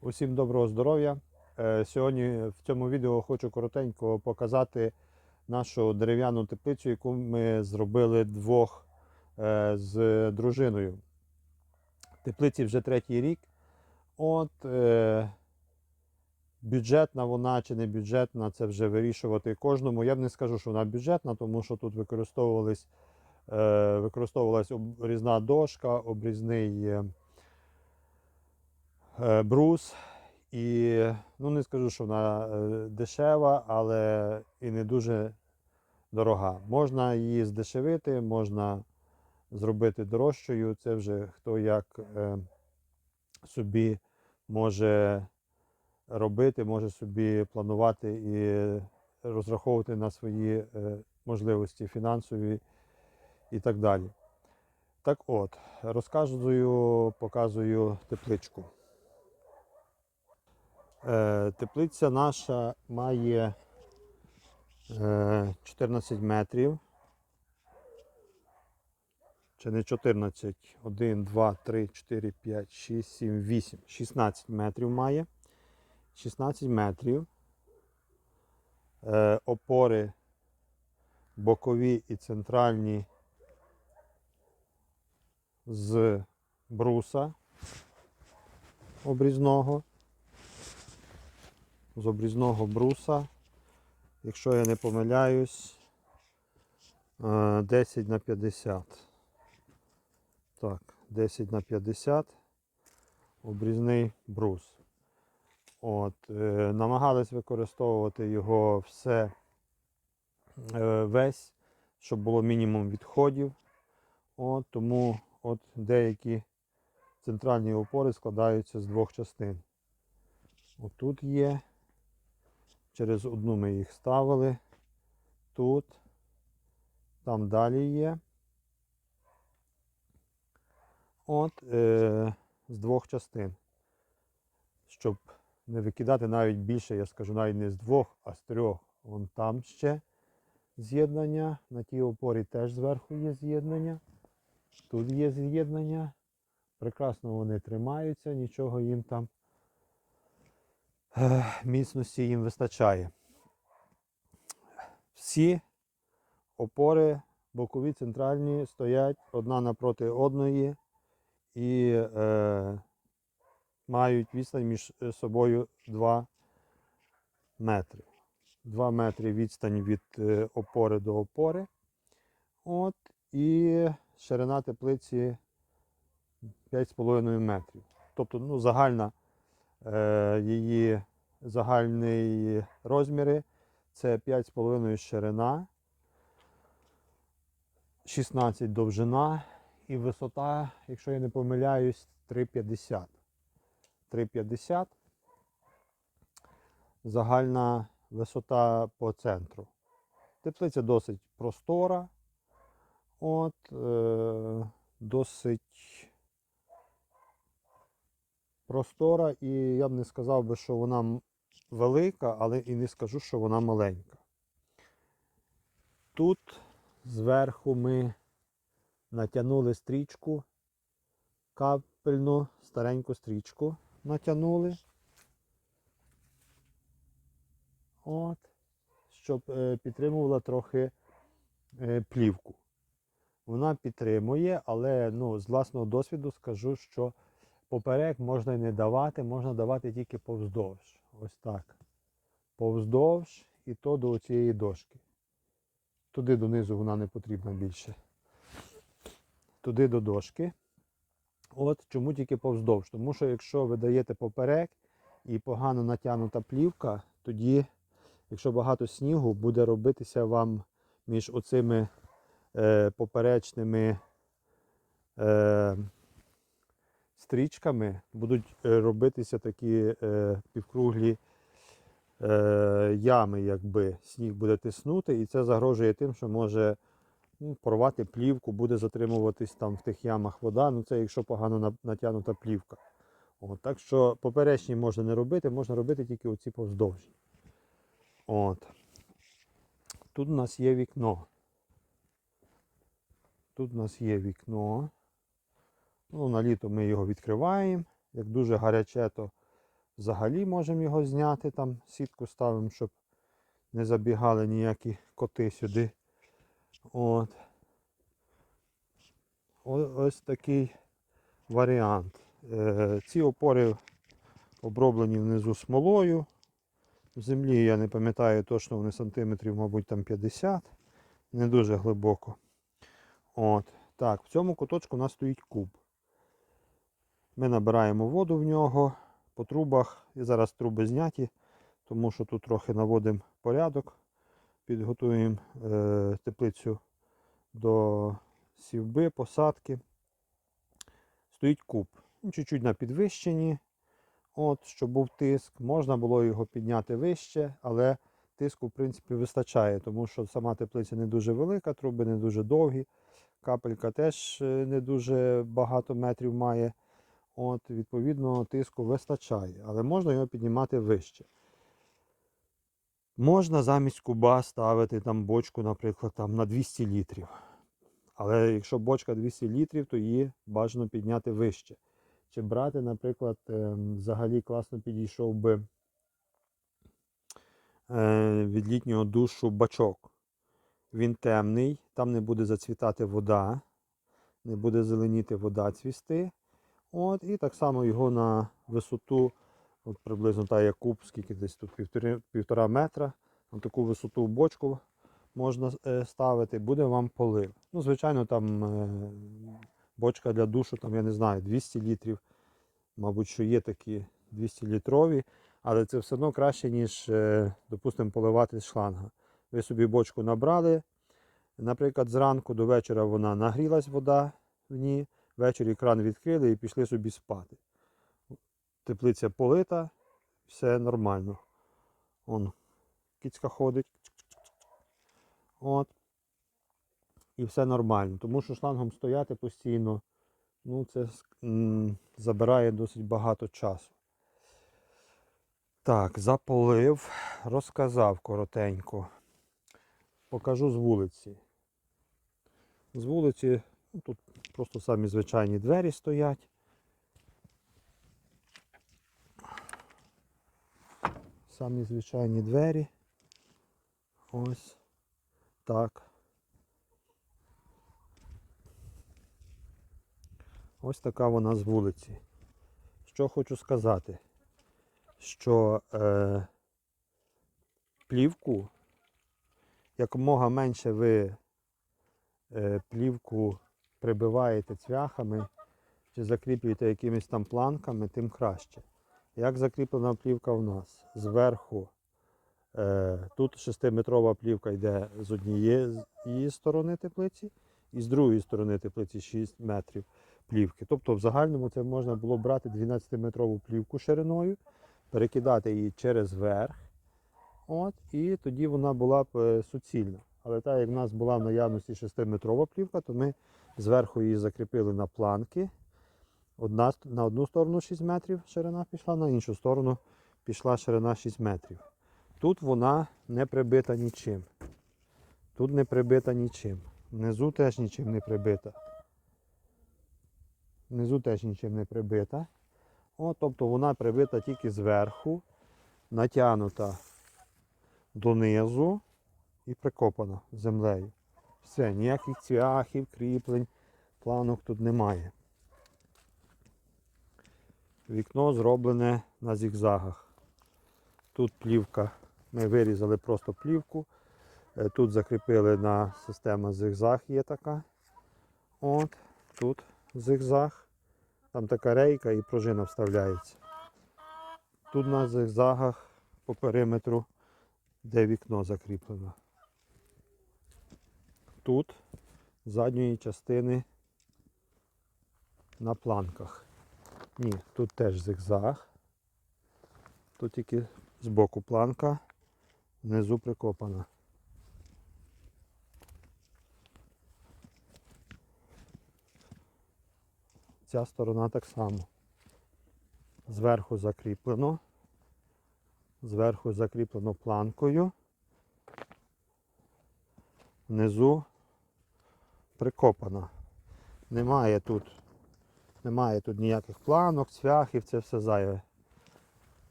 Усім доброго здоров'я. Е, Сьогодні в цьому відео хочу коротенько показати нашу дерев'яну теплицю, яку ми зробили двох е, з дружиною. Теплиці вже третій рік. От е, бюджетна вона чи не бюджетна, це вже вирішувати кожному. Я б не скажу, що вона бюджетна, тому що тут використовувались, е, використовувалась обрізна дошка, обрізний. Е, брус. І ну не скажу, що вона е, дешева, але і не дуже дорога. Можна її здешевити, можна зробити дорожчою. Це вже хто як е, собі може робити, може собі планувати і розраховувати на свої можливості фінансові і так далі. Так от, розказую, показую тепличку. Е, Теплиця наша має е, 14 метрів. Чи не 14? 1, 2, 3, 4, 5, 6, 7, 8. 16 метрів має. 16 метрів. Е, Опори бокові і центральні з бруса обрізного з обрізного бруса. Якщо я не помиляюсь, е, 10 на 50. Так, 10 на 50 обрізний брус. От, е, намагались використовувати його все е, весь, щоб було мінімум відходів. От, тому от деякі центральні опори складаються з двох частин. Отут є. Через одну ми їх ставили. Тут. Там далі є. От е, з двох частин. Щоб не викидати навіть більше, я скажу, навіть не з двох, а з трьох. Вон там ще з'єднання. На тій опорі теж зверху є з'єднання. Тут є з'єднання. Прекрасно вони тримаються, нічого їм там міцності їм вистачає. Всі опори бокові центральні стоять одна напроти одної і е, мають відстань між собою 2 метри. 2 метри відстань від е, опори до опори. От, і ширина теплиці 5,5 метрів. Тобто ну, загальна е, її загальні розміри це 5,5 ширина, 16 довжина і висота, якщо я не помиляюсь, 3,50. 3,50 загальна висота по центру. Теплиця досить простора. От, е, досить простора, і я б не сказав би, що вона велика, але і не скажу, що вона маленька. Тут зверху ми натягнули стрічку, капельну стареньку стрічку натягнули. От, щоб е, підтримувала трохи е, плівку. Вона підтримує, але ну, з власного досвіду скажу, що поперек можна і не давати, можна давати тільки повздовж. Ось так. Повздовж і то до цієї дошки. Туди донизу вона не потрібна більше. Туди до дошки. От чому тільки повздовж? Тому що якщо ви даєте поперек і погано натягнута плівка, тоді, якщо багато снігу, буде робитися вам між оцими е, поперечними е, стрічками будуть е, робитися такі е, півкруглі е, ями, якби сніг буде тиснути, і це загрожує тим, що може ну, порвати плівку, буде затримуватись там в тих ямах вода. Ну це якщо погано натягнута плівка. От, так що поперечні можна не робити, можна робити тільки оці повздовжні. От. Тут у нас є вікно. Тут у нас є вікно. Ну, на літо ми його відкриваємо. Як дуже гаряче, то взагалі можемо його зняти, там сітку ставимо, щоб не забігали ніякі коти сюди. От. Ось такий варіант. Е, Ці опори оброблені внизу смолою. В землі я не пам'ятаю точно, вони сантиметрів, мабуть, там 50, не дуже глибоко. От. Так, в цьому куточку у нас стоїть куб. Ми набираємо воду в нього по трубах. І зараз труби зняті, тому що тут трохи наводимо порядок. Підготуємо е, теплицю до сівби, посадки. Стоїть куб. Чуть-чуть на підвищенні. От, щоб був тиск. Можна було його підняти вище, але тиску, в принципі, вистачає, тому що сама теплиця не дуже велика, труби не дуже довгі. Капелька теж е, не дуже багато метрів має. От, відповідно, тиску вистачає, але можна його піднімати вище. Можна замість куба ставити там бочку, наприклад, там, на 200 літрів. Але якщо бочка 200 літрів, то її бажано підняти вище. Чи брати, наприклад, ем, взагалі класно підійшов би е, від літнього душу бачок. Він темний, там не буде зацвітати вода, не буде зеленіти вода цвісти. От, і так само його на висоту, от приблизно та як куб, скільки десь тут півтори, півтора метра. На таку висоту бочку можна е, ставити, буде вам полив. Ну, звичайно, там е, бочка для душу, там, я не знаю, 200 літрів. Мабуть, що є такі 200 літрові, але це все одно краще, ніж, е, допустимо, поливати шланга. Ви собі бочку набрали. Наприклад, зранку до вечора вона нагрілась вода в ній, ввечері кран відкрили і пішли собі спати. Теплиця полита, все нормально. Он кицька ходить. От. І все нормально. Тому що шлангом стояти постійно, ну це забирає досить багато часу. Так, заполив, розказав коротенько. Покажу з вулиці. З вулиці ну, тут просто самі звичайні двері стоять. Самі звичайні двері. Ось так. Ось така вона з вулиці. Що хочу сказати, що е, плівку, якомога менше ви е, плівку прибиваєте цвяхами чи закріплюєте якимись там планками, тим краще. Як закріплена плівка у нас? Зверху е, тут 6-метрова плівка йде з однієї сторони теплиці і з другої сторони теплиці 6 метрів плівки. Тобто в загальному це можна було брати 12-метрову плівку шириною, перекидати її через верх. От, і тоді вона була б е, суцільна. Але так як в нас була в наявності 6-метрова плівка, то ми зверху її закріпили на планки. Одна, на одну сторону 6 метрів ширина пішла, на іншу сторону пішла ширина 6 метрів. Тут вона не прибита нічим. Тут не прибита нічим. Внизу теж нічим не прибита. Внизу теж нічим не прибита. О, тобто вона прибита тільки зверху, натягнута донизу і прикопана землею. Все, ніяких цвяхів, кріплень, планок тут немає. Вікно зроблене на зігзагах. Тут плівка, ми вирізали просто плівку. Е, Тут закріпили на система зигзаг є така. От, тут зигзаг. Там така рейка і пружина вставляється. Тут на зигзагах по периметру, де вікно закріплено. Тут задньої частини на планках. Ні, тут теж зигзаг. Тут тільки збоку планка, внизу прикопана. Ця сторона так само. Зверху закріплено. Зверху закріплено планкою. Внизу прикопано. Немає тут, немає тут ніяких планок, цвяхів, це все зайве.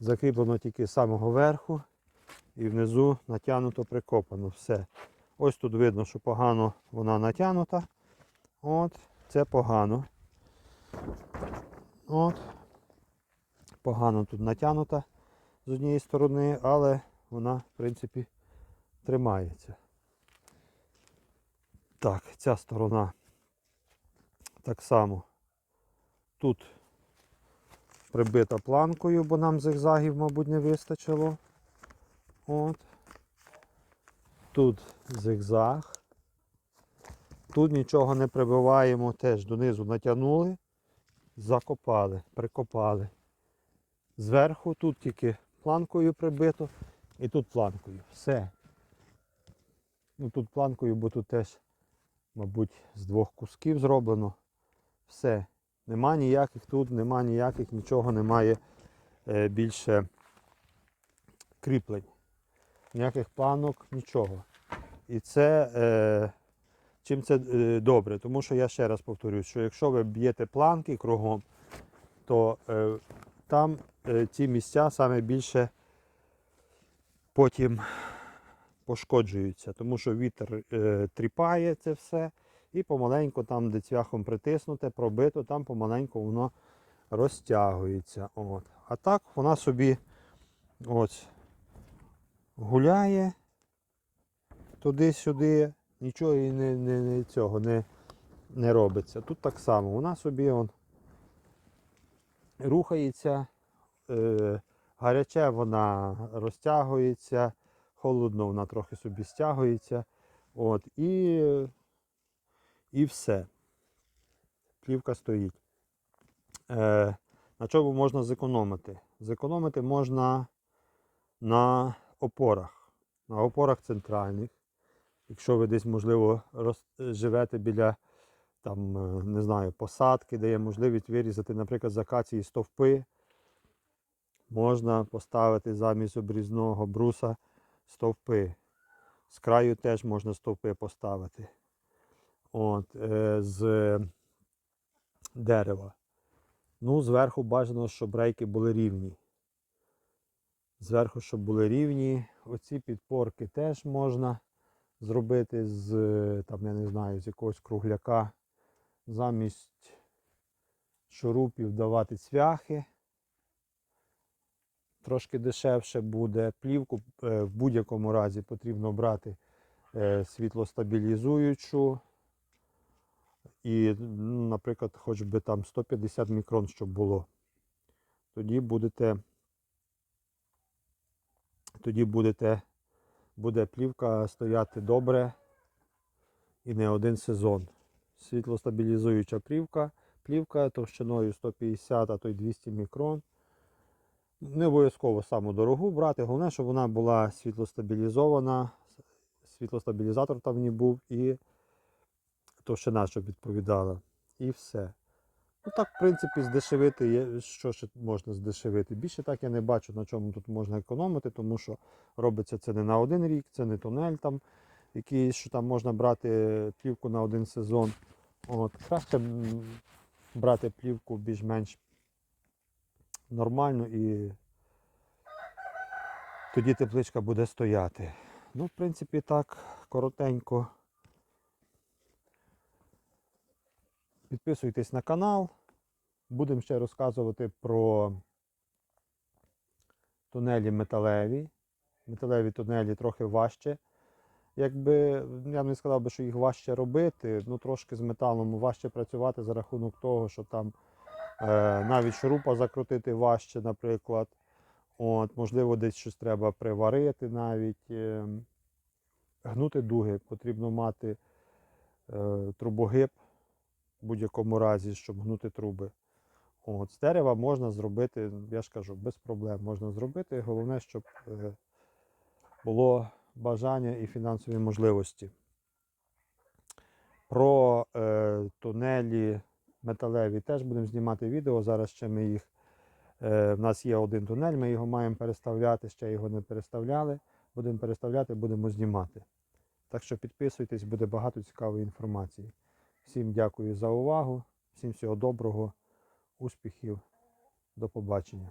Закріплено тільки з самого верху і внизу натягнуто прикопано. Все. Ось тут видно, що погано вона натягнута. От, це погано. От. Погано тут натягнута з однієї сторони, але вона, в принципі, тримається. Так, ця сторона так само. Тут прибита планкою, бо нам зигзагів, мабуть, не вистачило. От. Тут зигзаг. Тут нічого не прибиваємо, теж донизу натягнули, закопали, прикопали. Зверху тут тільки планкою прибито і тут планкою. Все. Ну тут планкою, бо тут теж, мабуть, з двох кусків зроблено. Все. Нема ніяких тут, нема ніяких, нічого немає е, більше кріплень. Ніяких планок, нічого. І це е, чим це е, добре? Тому що я ще раз повторюю, що якщо ви б'єте планки кругом, то е, там е, ті місця саме більше потім пошкоджуються, тому що вітер е, тріпає це все. І помаленьку там, де цвяхом притиснуте, пробито, там помаленьку воно розтягується. От. А так вона собі ось гуляє туди-сюди, нічого і не, не, не, цього не, не робиться. Тут так само, вона собі он, рухається, е, гаряче вона розтягується, холодно вона трохи собі стягується. От, і і все. Плівка стоїть. Е, на чому можна зекономити? Зекономити можна на опорах. На опорах центральних. Якщо ви десь, можливо, роз, живете біля там, е, не знаю, посадки, де є можливість вирізати, наприклад, з акації стовпи, можна поставити замість обрізного бруса стовпи. З краю теж можна стовпи поставити. От, е, з дерева. Ну, зверху бажано, щоб рейки були рівні. Зверху, щоб були рівні. Оці підпорки теж можна зробити з, там, я не знаю, з якогось кругляка. Замість шурупів давати цвяхи. Трошки дешевше буде. Плівку е, в будь-якому разі потрібно брати е, світлостабілізуючу. І, ну, наприклад, хоч би там 150 мікрон, щоб було. Тоді будете, тоді будете, буде плівка стояти добре і не один сезон. Світлостабілізуюча плівка, плівка товщиною 150, а то й 200 мікрон. Не обов'язково саму дорогу брати. Головне, щоб вона була світлостабілізована, світлостабілізатор там ній був і товщина, щоб відповідала. І все. Ну так, в принципі, здешевити, є, що ще можна здешевити. Більше так я не бачу, на чому тут можна економити, тому що робиться це не на один рік, це не тунель там, який, що там можна брати плівку на один сезон. От. Краще брати плівку більш-менш нормально і тоді тепличка буде стояти. Ну, в принципі, так, коротенько. Підписуйтесь на канал. Будемо ще розказувати про тунелі металеві. Металеві тунелі трохи важче. Якби я б не сказав би, що їх важче робити, ну трошки з металом важче працювати за рахунок того, що там навіть шурупа закрутити важче, наприклад. От, Можливо, десь щось треба приварити навіть. Е, гнути дуги потрібно мати е, трубогиб в будь-якому разі, щоб гнути труби. От, з дерева можна зробити, я ж кажу, без проблем можна зробити. Головне, щоб е, було бажання і фінансові можливості. Про е, тунелі металеві теж будемо знімати відео. Зараз ще ми їх. Е, в нас є один тунель, ми його маємо переставляти, ще його не переставляли. Будемо переставляти, будемо знімати. Так що підписуйтесь, буде багато цікавої інформації. Всім дякую за увагу, всім всього доброго, успіхів, до побачення.